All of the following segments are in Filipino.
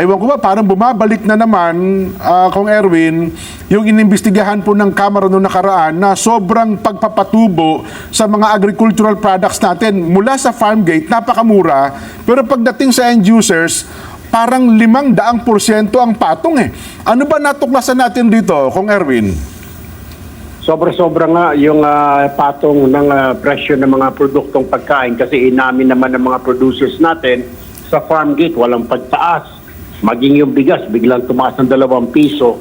Ewan ko ba, parang bumabalik na naman, ah, Kong Erwin, yung inimbestigahan po ng Kamara noong nakaraan na sobrang pagpapatubo sa mga agricultural products natin mula sa farm gate, napakamura, pero pagdating sa end users, parang limang daang porsyento ang patong eh. Ano ba natuklasan natin dito, Kong Erwin? Sobra-sobra nga yung ah, patong ng ah, presyo ng mga produktong pagkain kasi inamin naman ng mga producers natin sa farm gate walang pagtaas. Maging yung bigas, biglang tumaas ng dalawang piso.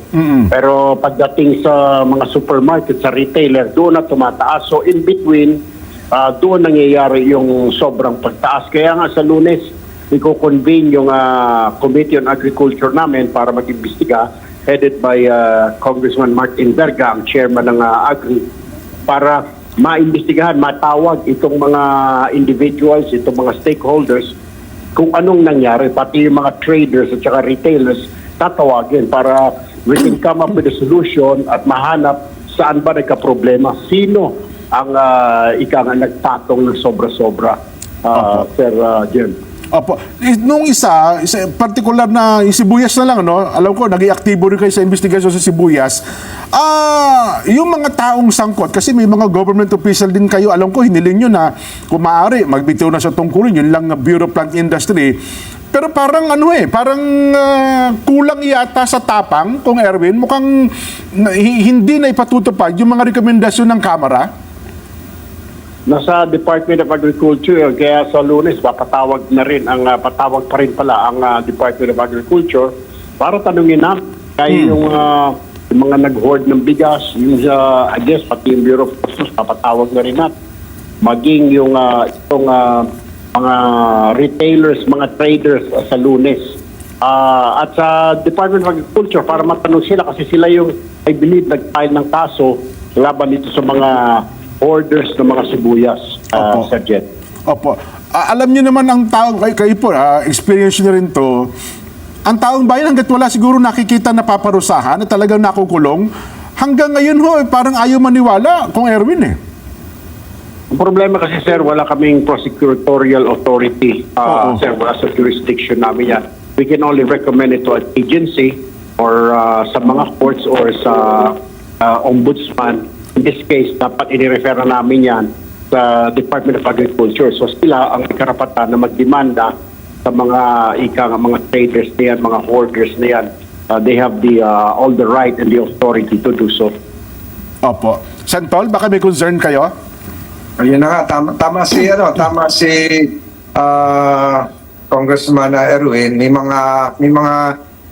Pero pagdating sa mga supermarket, sa retailer, doon na tumataas. So in between, ah, doon nangyayari yung sobrang pagtaas. Kaya nga sa lunes, i-convene yung ah, Committee on Agriculture namin para mag-imbestiga headed by ah, Congressman Martin Verga, ang chairman ng ah, Agri, para maimbestigahan, matawag itong mga individuals, itong mga stakeholders, kung anong nangyari, pati yung mga traders at saka retailers, tatawagin para we can come up with a solution at mahanap saan ba nagka-problema, sino ang uh, ika nga nagpatong ng sobra-sobra, uh, Sir uh, Jen. Opo. Eh, Nung isa, isa, particular na yung sibuyas na lang, no? Alam ko, naging aktibo rin kayo sa investigasyon sa sibuyas. Ah, yung mga taong sangkot, kasi may mga government official din kayo, alam ko, hiniling nyo na kung maaari, magbitiw na sa tungkulin, yun lang Bureau Plant Industry. Pero parang ano eh, parang ah, kulang yata sa tapang, kung Erwin, mukhang hindi na ipatutupad yung mga rekomendasyon ng Kamara. Nasa Department of Agriculture, kaya sa lunes, papatawag na rin, ang ah, patawag pa rin pala ang ah, Department of Agriculture para tanungin na kaya yung, ah, yung mga nag-hoard ng bigas, yung sa, I guess, pati yung Bureau of Customs, papatawag na rin natin. Maging yung ah, itong ah, mga retailers, mga traders ah, sa lunes. Ah, at sa Department of Agriculture para matanong sila kasi sila yung I believe nag-file ng kaso laban dito sa mga orders ng mga sibuyas, uh, Opo. Sir Jet. Opo. Ah, alam niyo naman ang taong, kayo, kayo po, ah, experience niyo rin to, ang taong bayan hanggat wala siguro nakikita na paparusahan na talagang nakukulong, hanggang ngayon ho, eh, parang ayaw maniwala kung Erwin eh. Ang problema kasi sir, wala kaming prosecutorial authority. Oo. Uh, sir, wala sa jurisdiction namin yan. We can only recommend it to an agency or uh, sa mga courts or sa uh, ombudsman. In this case, dapat inirefer na namin yan sa Department of Agriculture. So sila ang karapatan na magdemanda sa mga ika mga traders na yan, mga hoarders na yan. Uh, they have the uh, all the right and the authority to do so. Opo. Santol, baka may concern kayo? Ayun na nga, tama, tama si, ano, tama si ah, Congressman Erwin. May mga, may mga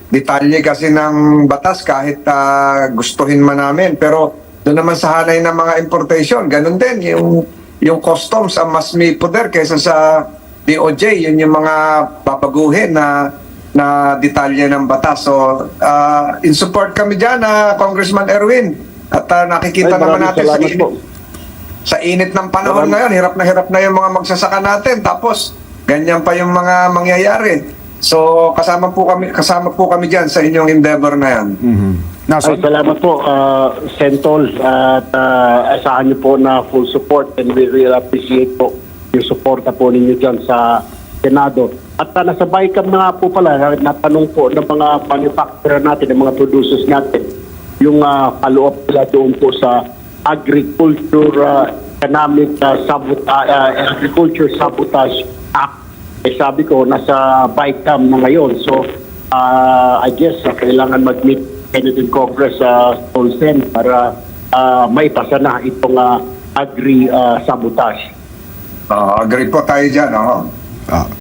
detalye kasi ng batas kahit ah, gustuhin man namin. Pero doon naman sa hanay ng mga importation, ganun din. Yung, yung customs ang mas may poder kaysa sa DOJ. Yun yung mga babaguhin na na detalye ng batas. So, ah, in support kami dyan, ah, Congressman Erwin. At ah, nakikita Ay, naman natin sa po. sa init ng panahon Maraming- ngayon, hirap na hirap na yung mga magsasaka natin. Tapos, ganyan pa yung mga mangyayari. So, kasama po kami kasama po kami diyan sa inyong endeavor na 'yan. Nason? Ay, salamat po, uh, Sentol. At uh, asahan niyo po na full support and we really appreciate po yung suporta po ninyo dyan sa Senado. At uh, nasa BICAM na nga po pala, natanong po ng mga manufacturer natin, ng mga producers natin, yung uh, follow-up nila doon po sa Agriculture uh, Economic uh, Sabot- uh, uh, Agriculture Sabotage Act eh sabi ko, nasa BICAM na ngayon. So, uh, I guess uh, kailangan mag-meet Senate Congress sa uh, Olsen para uh, maipasa na itong uh, agri-sabotage. Ah, agree po tayo diyan, oh. Ah.